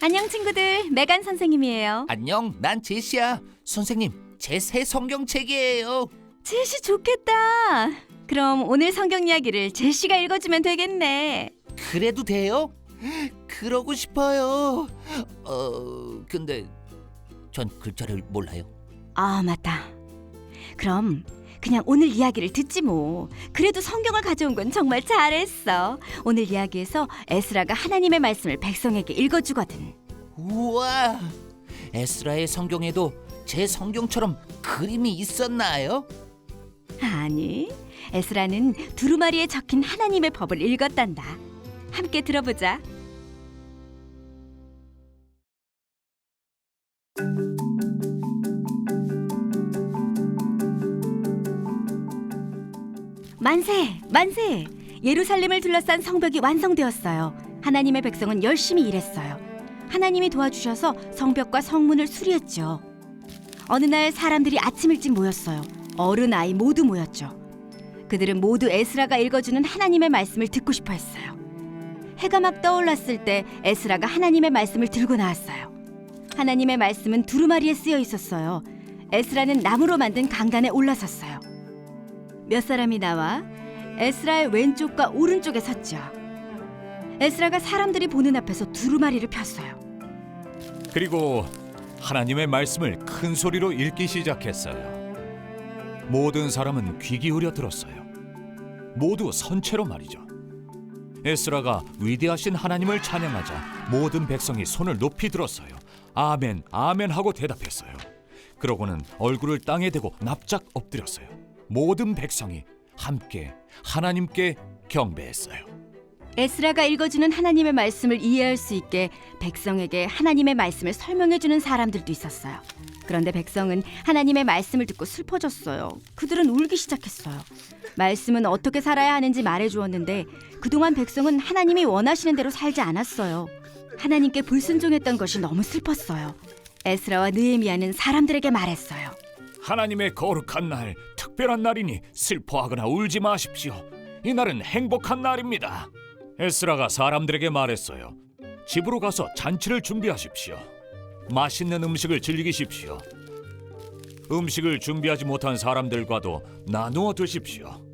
안녕 친구들, 메간 선생님이에요. 안녕, 난 제시야. 선생님, 제 새 성경책이에요. 제시 좋겠다. 그럼 오늘 성경 이야기를 제시가 읽어주면 되겠네. 그래도 돼요? 그러고 싶어요. 어, 근데 전 글자를 몰라요. 아 맞다. 그럼 그냥 오늘 이야기를 듣지 뭐. 그래도 성경을 가져온 건 정말 잘했어. 오늘 이야기에서 에스라가 하나님의 말씀을 백성에게 읽어주거든. 우와, 에스라의 성경에도 제 성경처럼 그림이 있었나요? 아니, 에스라는 두루마리에 적힌 하나님의 법을 읽었단다. 함께 들어보자. 만세, 만세! 예루살렘을 둘러싼 성벽이 완성되었어요. 하나님의 백성은 열심히 일했어요. 하나님이 도와주셔서 성벽과 성문을 수리했죠. 어느 날 사람들이 아침 일찍 모였어요. 어른 아이 모두 모였죠. 그들은 모두 에스라가 읽어주는 하나님의 말씀을 듣고 싶어 했어요. 해가 막 떠올랐을 때 에스라가 하나님의 말씀을 들고 나왔어요. 하나님의 말씀은 두루마리에 쓰여 있었어요. 에스라는 나무로 만든 강단에 올라섰어요. 몇 사람이 나와 에스라의 왼쪽과 오른쪽에 섰죠. 에스라가 사람들이 보는 앞에서 두루마리를 폈어요. 그리고 하나님의 말씀을 큰 소리로 읽기 시작했어요. 모든 사람은 귀 기울여 들었어요. 모두 선체로 말이죠. 에스라가 위대하신 하나님을 찬양하자 모든 백성이 손을 높이 들었어요. 아멘, 아멘 하고 대답했어요. 그러고는 얼굴을 땅에 대고 납작 엎드렸어요. 모든 백성이 함께 하나님께 경배했어요. 에스라가 읽어주는 하나님의 말씀을 이해할 수 있게 백성에게 하나님의 말씀을 설명해 주는 사람들도 있었어요. 그런데 백성은 하나님의 말씀을 듣고 슬퍼졌어요. 그들은 울기 시작했어요. 말씀은 어떻게 살아야 하는지 말해 주었는데 그동안 백성은 하나님이 원하시는 대로 살지 않았어요. 하나님께 불순종했던 것이 너무 슬펐어요. 에스라와 느헤미야는 사람들에게 말했어요. 하나님의 거룩한 날, 특별한 날이니 슬퍼하거나 울지 마십시오. 이 날은 행복한 날입니다. 에스라가 사람들에게 말했어요. 집으로 가서 잔치를 준비하십시오. 맛있는 음식을 즐기십시오. 음식을 준비하지 못한 사람들과도 나누어 드십시오.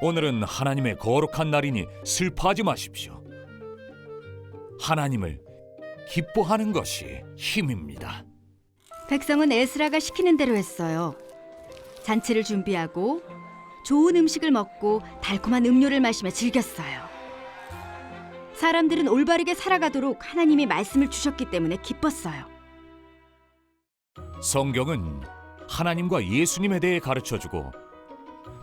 오늘은 하나님의 거룩한 날이니 슬퍼하지 마십시오. 하나님을 기뻐하는 것이 힘입니다. 백성은 에스라가 시키는 대로 했어요. 잔치를 준비하고 좋은 음식을 먹고 달콤한 음료를 마시며 즐겼어요. 사람들은 올바르게 살아가도록 하나님이 말씀을 주셨기 때문에 기뻤어요. 성경은 하나님과 예수님에 대해 가르쳐 주고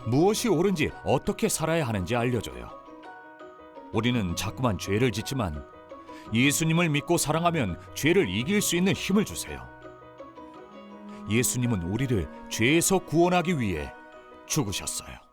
무엇이 옳은지 어떻게 살아야 하는지 알려줘요. 우리는 자꾸만 죄를 짓지만 예수님을 믿고 사랑하면 죄를 이길 수 있는 힘을 주세요. 예수님은 우리를 죄에서 구원하기 위해 죽으셨어요.